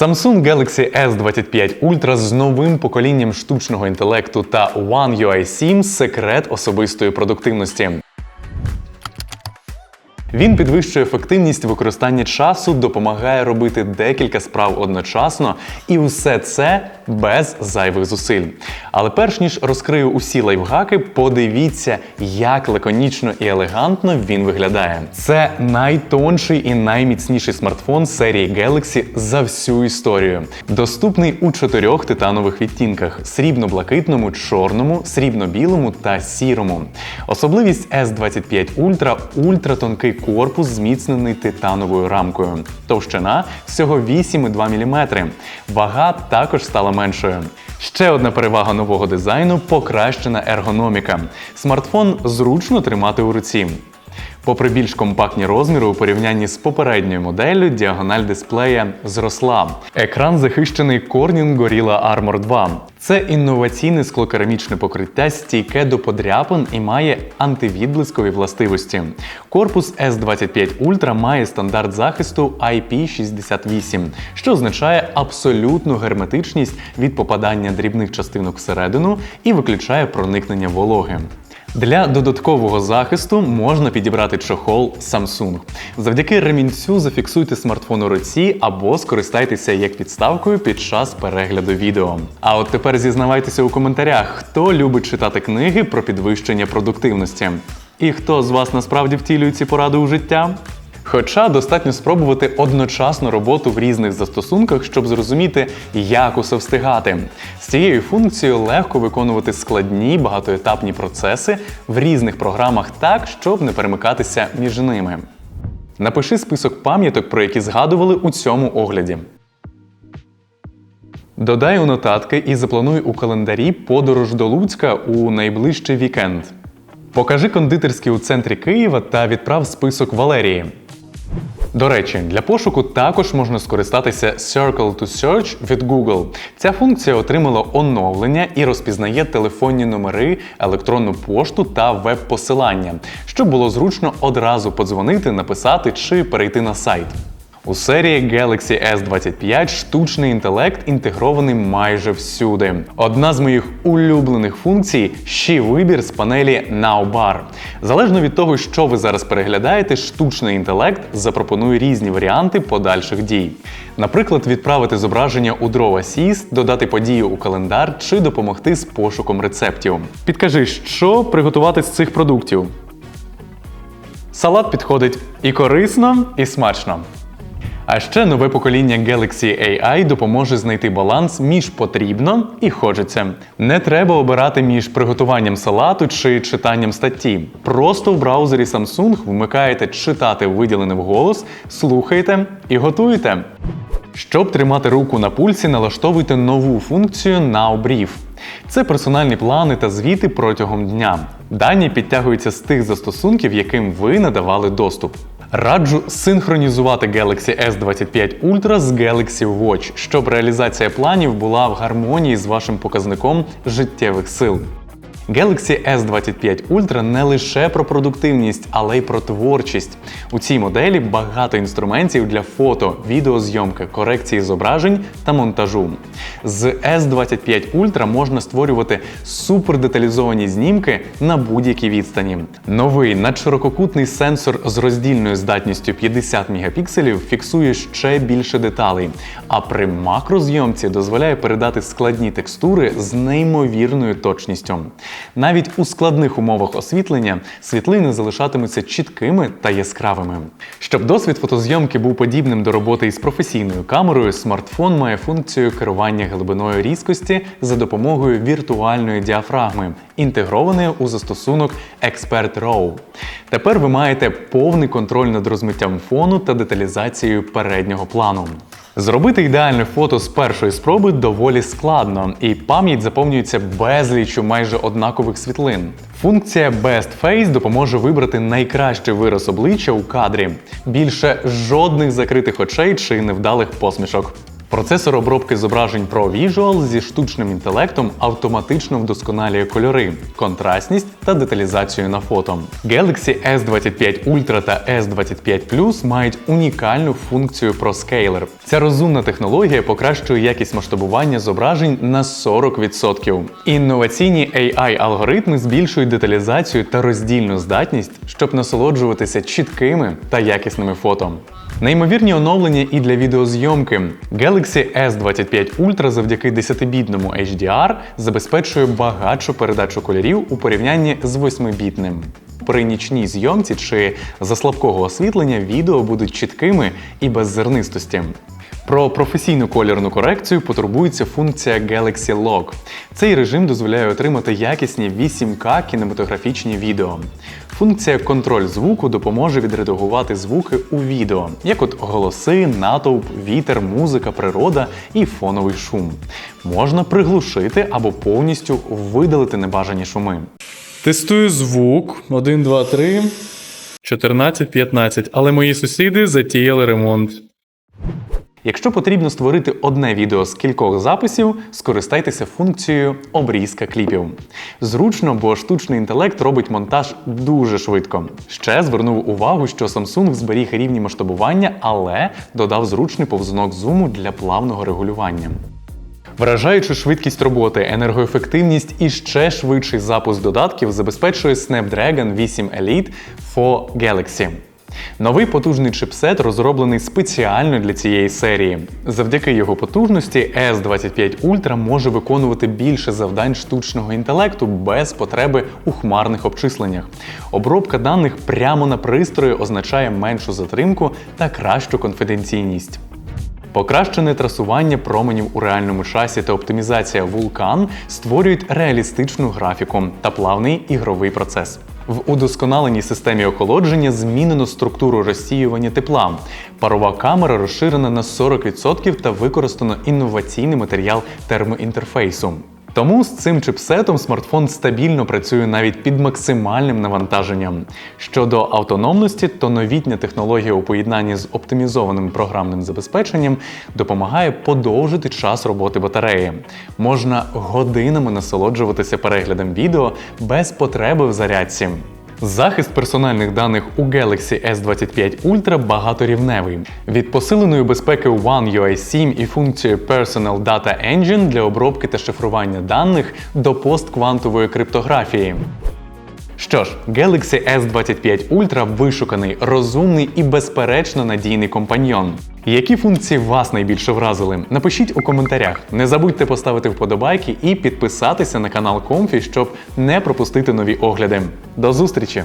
Samsung Galaxy S25 Ultra з новим поколінням штучного інтелекту та One UI 7 секрет особистої продуктивності. Він підвищує ефективність використання часу, допомагає робити декілька справ одночасно, і усе це без зайвих зусиль. Але перш ніж розкрию усі лайфхаки, подивіться, як лаконічно і елегантно він виглядає. Це найтонший і найміцніший смартфон серії Galaxy за всю історію. Доступний у чотирьох титанових відтінках: срібно-блакитному, чорному, срібно-білому та сірому. Особливість S25 Ultra – ультратонкий корпус, зміцнений титановою рамкою. Товщина всього 8,2 мм. Вага також стала меншою. Ще одна перевага нового дизайну покращена ергономіка. Смартфон зручно тримати у руці. Попри більш компактні розміри у порівнянні з попередньою моделлю, діагональ дисплея зросла. Екран захищений Corning Gorilla Armor 2. Це інноваційне склокерамічне покриття, стійке до подряпин і має антивідблискові властивості. Корпус S25 Ultra має стандарт захисту IP68, що означає абсолютну герметичність від попадання дрібних частинок всередину і виключає проникнення вологи. Для додаткового захисту можна підібрати чохол Samsung. Завдяки ремінцю зафіксуйте смартфон у руці або скористайтеся як підставкою під час перегляду відео. А от тепер зізнавайтеся у коментарях, хто любить читати книги про підвищення продуктивності. І хто з вас насправді втілює ці поради у життя? Хоча достатньо спробувати одночасну роботу в різних застосунках, щоб зрозуміти, як усе встигати. З цією функцією легко виконувати складні багатоетапні процеси в різних програмах так, щоб не перемикатися між ними. Напиши список пам'яток, про які згадували у цьому огляді. Додай у нотатки і заплануй у календарі подорож до Луцька у найближчий вікенд. Покажи кондитерський у центрі Києва та відправ список Валерії. До речі, для пошуку також можна скористатися Circle to Search від Google. Ця функція отримала оновлення і розпізнає телефонні номери, електронну пошту та веб-посилання, щоб було зручно одразу подзвонити, написати чи перейти на сайт. У серії Galaxy S25 штучний інтелект інтегрований майже всюди. Одна з моїх улюблених функцій ще вибір з панелі Now Bar. Залежно від того, що ви зараз переглядаєте, штучний інтелект запропонує різні варіанти подальших дій. Наприклад, відправити зображення у Draw Assist, додати подію у календар чи допомогти з пошуком рецептів. Підкажи, що приготувати з цих продуктів. Салат підходить і корисно, і смачно. А ще нове покоління Galaxy AI допоможе знайти баланс між потрібно і хочеться. Не треба обирати між приготуванням салату чи читанням статті. Просто в браузері Samsung вмикаєте читати виділений вголос, слухаєте і готуєте. Щоб тримати руку на пульсі, налаштовуйте нову функцію Now Brief. Це персональні плани та звіти протягом дня. Дані підтягуються з тих застосунків, яким ви надавали доступ. Раджу синхронізувати Galaxy S25 Ultra з Galaxy Watch, щоб реалізація планів була в гармонії з вашим показником життєвих сил. Galaxy S25 Ultra не лише про продуктивність, але й про творчість. У цій моделі багато інструментів для фото, відеозйомки, корекції зображень та монтажу. З S25 Ultra можна створювати супердеталізовані знімки на будь-якій відстані. Новий надширококутний сенсор з роздільною здатністю 50 мегапікселів фіксує ще більше деталей, а при макрозйомці дозволяє передати складні текстури з неймовірною точністю. Навіть у складних умовах освітлення світлини залишатимуться чіткими та яскравими. Щоб досвід фотозйомки був подібним до роботи із професійною камерою, смартфон має функцію керування глибиною різкості за допомогою віртуальної діафрагми, інтегрованої у застосунок Expert RAW. Тепер ви маєте повний контроль над розмиттям фону та деталізацією переднього плану. Зробити ідеальне фото з першої спроби доволі складно, і пам'ять заповнюється безліччю майже однакових світлин. Функція Best Face допоможе вибрати найкращий вираз обличчя у кадрі. Більше жодних закритих очей чи невдалих посмішок. Процесор обробки зображень Pro Visual зі штучним інтелектом автоматично вдосконалює кольори, контрастність та деталізацію на фото. Galaxy S25 Ultra та S25 Plus мають унікальну функцію ProScaler. Ця розумна технологія покращує якість масштабування зображень на 40%. Інноваційні AI-алгоритми збільшують деталізацію та роздільну здатність, щоб насолоджуватися чіткими та якісними фото. Неймовірні оновлення і для відеозйомки. Galaxy S25 Ultra завдяки 10-бітному HDR забезпечує багатшу передачу кольорів у порівнянні з 8-бітним. При нічній зйомці чи за слабкого освітлення відео будуть чіткими і без зернистості. Про професійну кольорну корекцію потурбується функція Galaxy Log. Цей режим дозволяє отримати якісні 8К кінематографічні відео. Функція контроль звуку допоможе відредагувати звуки у відео, як от голоси, натовп, вітер, музика, природа і фоновий шум. Можна приглушити або повністю видалити небажані шуми. Тестую звук. 1, 2, 3. 14, 15. Але мої сусіди затіяли ремонт. Якщо потрібно створити одне відео з кількох записів, скористайтеся функцією обрізка кліпів. Зручно, бо штучний інтелект робить монтаж дуже швидко. Ще звернув увагу, що Samsung зберіг рівні масштабування, але додав зручний повзунок зуму для плавного регулювання. Вражаючу швидкість роботи, енергоефективність і ще швидший запуск додатків забезпечує Snapdragon 8 Elite for Galaxy. Новий потужний чипсет розроблений спеціально для цієї серії. Завдяки його потужності S25 Ultra може виконувати більше завдань штучного інтелекту без потреби у хмарних обчисленнях. Обробка даних прямо на пристрої означає меншу затримку та кращу конфіденційність. Покращене трасування променів у реальному часі та оптимізація вулкан створюють реалістичну графіку та плавний ігровий процес. В удосконаленій системі охолодження змінено структуру розсіювання тепла. Парова камера розширена на 40% та використано інноваційний матеріал термоінтерфейсу. Тому з цим чипсетом смартфон стабільно працює навіть під максимальним навантаженням. Щодо автономності, то новітня технологія у поєднанні з оптимізованим програмним забезпеченням допомагає подовжити час роботи батареї. Можна годинами насолоджуватися переглядом відео без потреби в зарядці. Захист персональних даних у Galaxy S25 Ultra багаторівневий. Від посиленої безпеки One UI 7 і функцією Personal Data Engine для обробки та шифрування даних до постквантової криптографії. Що ж, Galaxy S25 Ultra вишуканий, розумний і безперечно надійний компаньйон. Які функції вас найбільше вразили? Напишіть у коментарях. Не забудьте поставити вподобайки і підписатися на канал Comfy, щоб не пропустити нові огляди. До зустрічі!